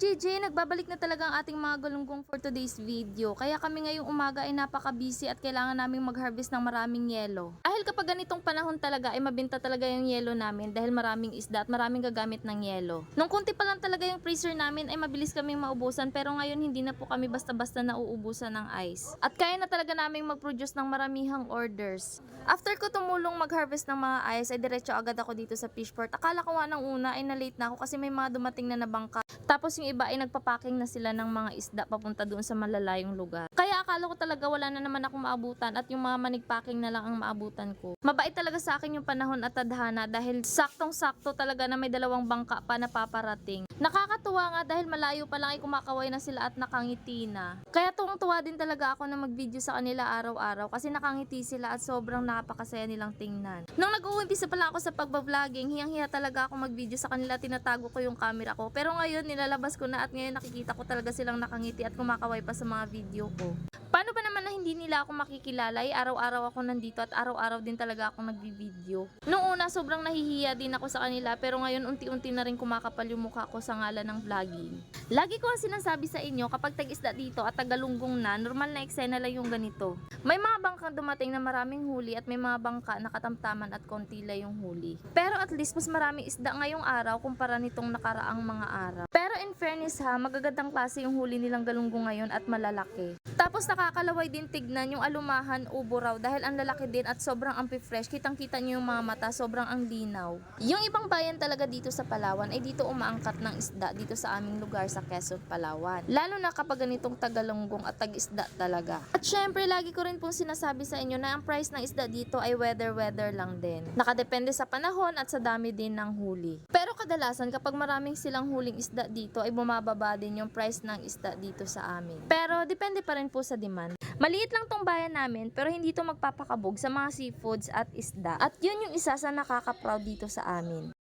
JJ, nagbabalik na talaga ang ating mga galunggong for today's video. Kaya kami ngayong umaga ay napaka-busy at kailangan naming mag-harvest ng maraming yelo. Dahil kapag ganitong panahon talaga ay mabinta talaga yung yelo namin dahil maraming isda at maraming gagamit ng yelo. Nung kunti pa lang talaga yung freezer namin ay mabilis kaming maubusan pero ngayon hindi na po kami basta-basta nauubusan ng ice. At kaya na talaga naming mag-produce ng maramihang orders. After ko tumulong mag-harvest ng mga ice ay diretso agad ako dito sa fishport. Akala ko nga nang una ay na-late na ako kasi may mga dumating na nabangka. Tapos yung iba ay nagpapaking na sila ng mga isda papunta doon sa malalayong lugar. Kaya akala ko talaga wala na naman akong maabutan at yung mga manigpacking na lang ang maabutan ko. Mabait talaga sa akin yung panahon at tadhana dahil saktong-sakto talaga na may dalawang bangka pa na paparating. Nakakatuwa nga dahil malayo pa lang ay kumakaway na sila at nakangiti na. Kaya tuwang-tuwa din talaga ako na mag-video sa kanila araw-araw kasi nakangiti sila at sobrang napakasaya nilang tingnan. Nung nag-uumpisa pa lang ako sa pagbabloging, hiyang-hiya talaga ako mag-video sa kanila, tinatago ko yung camera ko. Pero ngayon, nilalabas ko na at ngayon nakikita ko talaga silang nakangiti at kumakaway pa sa mga video ko. Paano ba hindi nila ako makikilala? Eh, araw-araw ako nandito at araw-araw din talaga ako nagbibideo. Noong una, sobrang nahihiya din ako sa kanila pero ngayon unti-unti na rin kumakapal yung mukha ko sa ngalan ng vlogging. Lagi ko ang sinasabi sa inyo kapag tag-isda dito at tagalunggong na, normal na eksena lang yung ganito. May mga bangkang dumating na maraming huli at may mga bangka na katamtaman at konti lang yung huli. Pero at least mas maraming isda ngayong araw kumpara nitong nakaraang mga araw. Pero in fairness ha, magagandang klase yung huli nilang galunggong ngayon at malalaki. Tapos nakakalaway din tignan yung alumahan ubo raw dahil ang lalaki din at sobrang ampi fresh. Kitang kita nyo yung mga mata, sobrang ang linaw. Yung ibang bayan talaga dito sa Palawan ay dito umaangkat ng isda dito sa aming lugar sa Quezon, Palawan. Lalo na kapag ganitong tagalunggong at tag-isda talaga. At syempre, lagi ko rin pong sinasabi sa inyo na ang price ng isda dito ay weather-weather lang din. Nakadepende sa panahon at sa dami din ng huli. Pero kadalasan kapag maraming silang huling isda dito ay bumababa din yung price ng isda dito sa amin. Pero depende pa rin po sa demand. Maliit lang tong bayan namin pero hindi to magpapakabog sa mga seafoods at isda. At yun yung isa sa nakaka-proud dito sa amin.